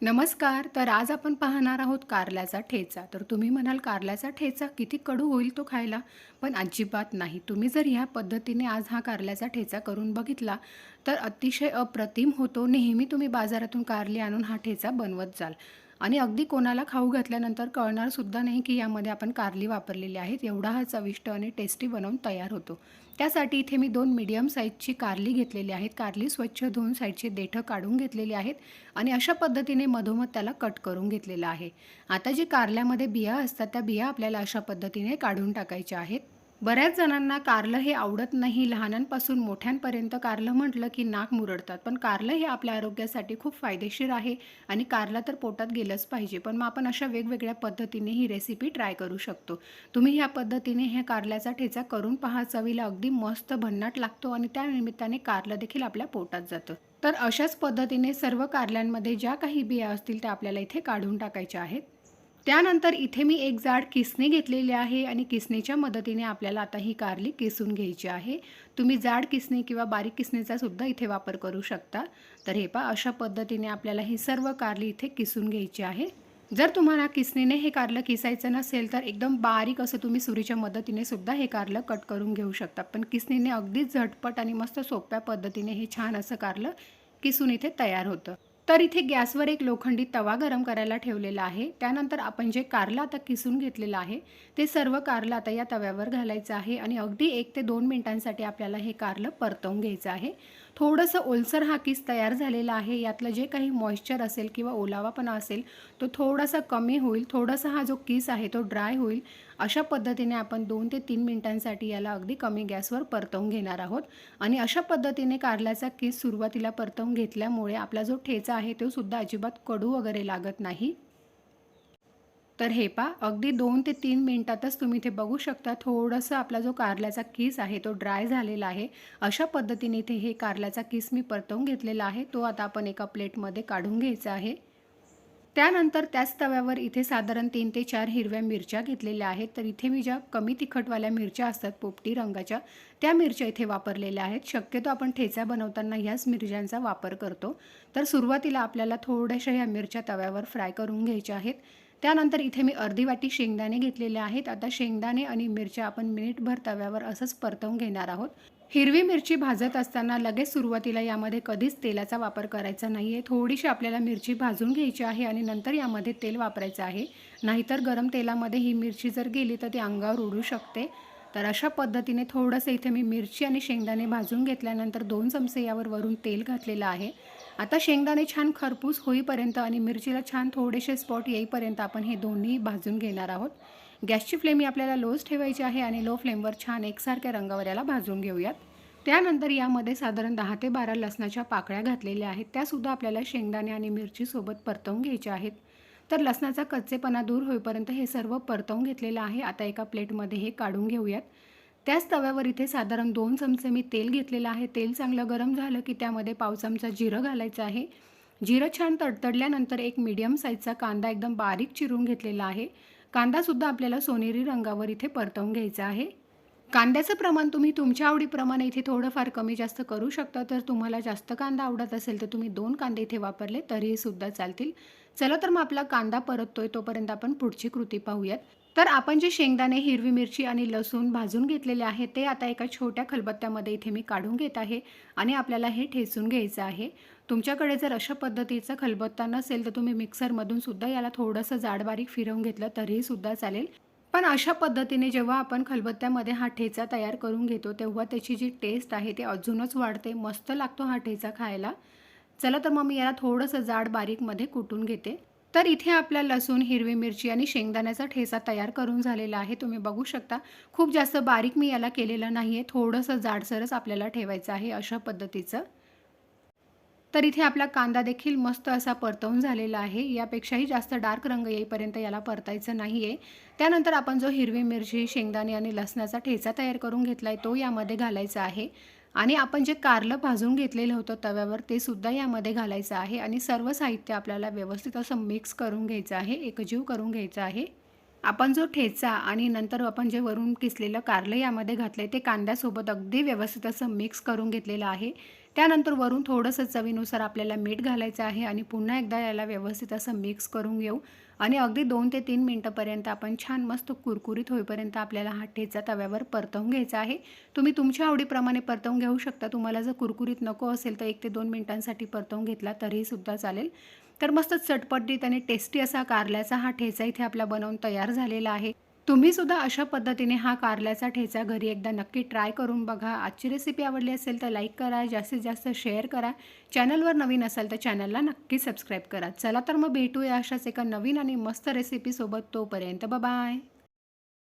नमस्कार तर आज आपण पाहणार आहोत कारल्याचा ठेचा. तर तुम्ही म्हणाल कारल्याचा ठेचा किती कडू होईल तो खायला? पण अजिबात नाही. तुम्ही जर ह्या पद्धतीने आज हा कारल्याचा ठेचा करून बघितला तर अतिशय अप्रतिम होतो. नेहमी तुम्ही बाजारातून कारली आणून हा ठेचा बनवत जाल. आणि अगदी कोणाला खाऊ घातल्यानंतर कळणारसुद्धा नाही की यामध्ये आपण कारली वापरलेली आहेत. एवढा हा चविष्ट आणि टेस्टी बनवून तयार होतो. त्यासाठी इथे मी दोन मीडियम साईजची कारली घेतलेली आहेत. कारली स्वच्छ धुवून साईडची देठं काढून घेतलेली आहेत आणि अशा पद्धतीने मधोमध त्याला कट करून घेतलेलं आहे. आता जी कारल्यामध्ये बिया असतात त्या बिया आपल्याला अशा पद्धतीने काढून टाकायच्या आहेत. बऱ्याच जणांना कारलं हे आवडत नाही. लहानांपासून मोठ्यांपर्यंत कारलं म्हटलं की नाक मुरडतात. पण कारलं हे आपल्या आरोग्यासाठी खूप फायदेशीर आहे आणि कारलं तर पोटात गेलंच पाहिजे. पण मग आपण अशा वेगवेगळ्या पद्धतीने ही रेसिपी ट्राय करू शकतो. तुम्ही ह्या पद्धतीने हे कारल्याचा ठेचा करून पहा. चवीला अगदी मस्त भन्नाट लागतो आणि त्या निमित्ताने कारलं देखील आपल्या पोटात जातं. तर अशाच पद्धतीने सर्व कारल्यांमध्ये ज्या काही बिया असतील त्या आपल्याला इथे काढून टाकायच्या आहेत. त्यानंतर इथे मी एक जाड किसने घेतलेली आहे आणि किसनेच्या मदतीने आपल्याला आता ही कारली किसून घ्यायची आहे. तुम्ही जाड किसने किंवा बारीक किसनेचा सुद्धा इथे वापर करू शकता. तर हे पा अशा पद्धतीने आपल्याला ही सर्व कारली इथे किसून घ्यायची आहे. जर तुम्हाला किसनेने हे कारलं किसायचं नसेल तर एकदम बारीक असं तुम्ही सुरीच्या मदतीने सुद्धा हे कारलं कट करून घेऊ शकता. पण किसनेने अगदीच झटपट आणि मस्त सोप्या पद्धतीने हे छान असं कारलं किसून इथे तयार होतं. तर इथे गॅसवर एक लोखंडी तवा गरम करायला ठेवलेला आहे. त्यानंतर आपण जे कारलं आता किसून घेतलेलं आहे ते सर्व कारलं आता या तव्यावर घालायचं आहे आणि अगदी एक ते दोन मिनिटांसाठी आपल्याला हे कारलं परतवून घ्यायचं आहे. थोडंसं ओलसर हा किस तयार झालेला आहे. यातलं जे काही मॉइश्चर असेल किंवा ओलावापणा असेल तो थोडासा कमी होईल. थोडासा हा जो किस आहे तो ड्राय होईल. अशा पद्धतीने आपण दोन ते तीन मिनिटांसाठी याला अगदी कमी गॅसवर परतवून घेणार आहोत. आणि अशा पद्धतीने कारल्याचा किस सुरुवातीला परतवून घेतल्यामुळे आपला जो ठेचा आहे तो सुद्धा अजिबात कडू वगैरे लागत नाही. तर हे पा अगदी दोन ते तीन मिनटातच तुम्ही इथे बघू शकता थोडंसं आपला जो कारल्याचा किस आहे तो ड्राय झालेला आहे. अशा पद्धतीने इथे हे कारल्याचा किस मी परतवून घेतलेला आहे. तो आता आपण एका प्लेटमध्ये काढून घ्यायचा आहे. त्यानंतर त्याच तव्यावर इथे साधारण तीन ते चार हिरव्या मिरच्या घेतलेल्या आहेत. तर इथे मी ज्या कमी तिखटवाल्या मिरच्या असतात पोपटी रंगाच्या त्या मिरच्या इथे वापरलेल्या आहेत. शक्यतो आपण ठेचा बनवताना ह्याच मिरच्यांचा वापर करतो. तर सुरुवातीला आपल्याला थोड्याशा ह्या मिरच्या तव्यावर फ्राय करून घ्यायच्या आहेत. त्यानंतर इथे मी अर्धी वाटी शेंगदाणे घेतलेले आहेत. आता शेंगदाणे आणि मिरच्या आपण मिनिटभर तव्यावर असंच परतवून घेणार आहोत. हिरवी मिरची भाजत असताना लगेच सुरुवातीला यामध्ये कधीच तेलाचा वापर करायचा नाही आहे थोडीशी आपल्याला मिरची भाजून घ्यायची आहे आणि नंतर यामध्ये तेल वापरायचं आहे. नाहीतर गरम तेलामध्ये ही मिरची जर गेली तर ती अंगावर उडू शकते. तर अशा पद्धतीने थोडंसं इथे मी मिरची आणि शेंगदाणे भाजून घेतल्यानंतर दोन चमचे यावर वरून तेल घातलेलं आहे. आता शेंगदाणे छान खरपूस होईपर्यंत आणि मिरचीला छान थोडेसे स्पॉट येईपर्यंत आपण हे दोन्ही भाजून घेणार आहोत. गॅसची फ्लेम ही आपल्याला लोच ठेवायची आहे आणि लो फ्लेमवर छान एकसारख्या रंगावर याला भाजून घेऊयात. त्यानंतर यामध्ये साधारण दहा ते बारा लसणाच्या पाकळ्या घातलेल्या आहेत. त्यासुद्धा आपल्याला शेंगदाणे आणि मिरचीसोबत परतवून घ्यायच्या आहेत. तर लसणाचा कच्चेपणा दूर होईपर्यंत हे सर्व परतवून घेतलेलं आहे. आता एका प्लेटमध्ये हे काढून घेऊयात. त्याच तव्यावर इथे साधारण दोन चमचे मी तेल घेतलेलं आहे. तेल चांगलं गरम झालं की त्यामध्ये पाव चमचा जिरं घालायचं आहे. जिरं छान तडतडल्यानंतर एक मीडियम साईजचा कांदा एकदम बारीक चिरून घेतलेला आहे. कांदासुद्धा आपल्याला सोनेरी रंगावर इथे परतवून घ्यायचा आहे. कांद्याचं प्रमाण तुम्ही तुमच्या आवडीप्रमाणे इथे थोडंफार कमी जास्त करू शकता. तर तुम्हाला जास्त कांदा आवडत असेल तर तुम्ही दोन कांदे इथे वापरले तरीही सुद्धा चालतील. चला तर मग आपला कांदा परततोय. तोपर्यंत आपण पुढची कृती पाहूयात. तर आपण जे शेंगदाणे हिरवी मिरची आणि लसूण भाजून घेतलेले आहे ते आता एका छोट्या खलबत्त्यामध्ये इथे मी काढून घेत आहे आणि आपल्याला हे ठेचून घ्यायचं आहे. तुमच्याकडे जर अशा पद्धतीचा खलबत्ता नसेल तर तुम्ही मिक्सरमधून सुद्धा याला थोडंसं जाड बारीक फिरवून घेतलं तरीही सुद्धा चालेल. पण अशा पद्धतीने जेव्हा आपण खलबत्त्यामध्ये हा ठेचा तयार करून घेतो तेव्हा त्याची जी टेस्ट आहे ते अजूनच वाढते. मस्त लागतो हा ठेचा खायला. चला तर मग मी याला थोडंसं जाड बारीकमध्ये कुटून घेते. तर इथे आपला लसूण हिरवी मिरची आणि शेंगदाण्याचा ठेचा तयार करून झालेला आहे. तुम्ही बघू शकता. खूप जास्त बारीक मी याला केलेलं नाही आहे थोडंसं जाडसरच आपल्याला ठेवायचं आहे अशा पद्धतीचं. तर इथे आपला कांदा देखील मस्त असा परतवून झालेला आहे. यापेक्षाही जास्त डार्क रंग येईपर्यंत याला परतायचं नाही आहे त्यानंतर आपण जो हिरवी मिरची शेंगदाणे आणि लसणाचा ठेचा तयार करून घेतला आहे तो यामध्ये घालायचा आहे. आणि आपण जे कारलं भाजून घेतलेलं होतं तव्यावर ते सुद्धा यामध्ये घालायचं आहे आणि सर्व साहित्य आपल्याला व्यवस्थित असं मिक्स करून घ्यायचं आहे एकजीव करून घ्यायचं आहे. आपण जो ठेचा आणि नंतर आपण जे वरून किसलेलं कारलं यामध्ये घातलं आहे ते कांद्यासोबत अगदी व्यवस्थित असं मिक्स करून घेतलेलं आहे. त्यानंतर वरून थोडंसं चवीनुसार आपल्याला मीठ घालायचं आहे आणि पुन्हा एकदा याला व्यवस्थित असं मिक्स करून घेऊ. आणि अगदी दोन ते तीन मिनटंपर्यंत आपण छान मस्त कुरकुरीत होईपर्यंत आपल्याला हा ठेचा तव्यावर परतवून घ्यायचा आहे. तुम्ही तुमच्या आवडीप्रमाणे परतवून घेऊ शकता. तुम्हाला जर कुरकुरीत नको असेल तर एक ते दोन मिनटांसाठी परतवून घेतला तरीही सुद्धा चालेल. तर मस्त चटपटीत आणि टेस्टी असा कारल्याचा हा ठेचा इथे आपला बनवून तयार झालेला आहे. तुम्ही सुद्धा अशा पद्धतीने हा कारल्याचा ठेचा घरी एकदा नक्की ट्राय करून बघा. आजची रेसिपी आवडली असेल तर लाईक करा जास्तीत जास्त शेअर करा. चॅनलवर नवीन असाल तर चॅनलला नक्की सबस्क्राईब करा. चला तर मग भेटूया अशाच एका नवीन आणि मस्त रेसिपीसोबत तोपर्यंत. बाय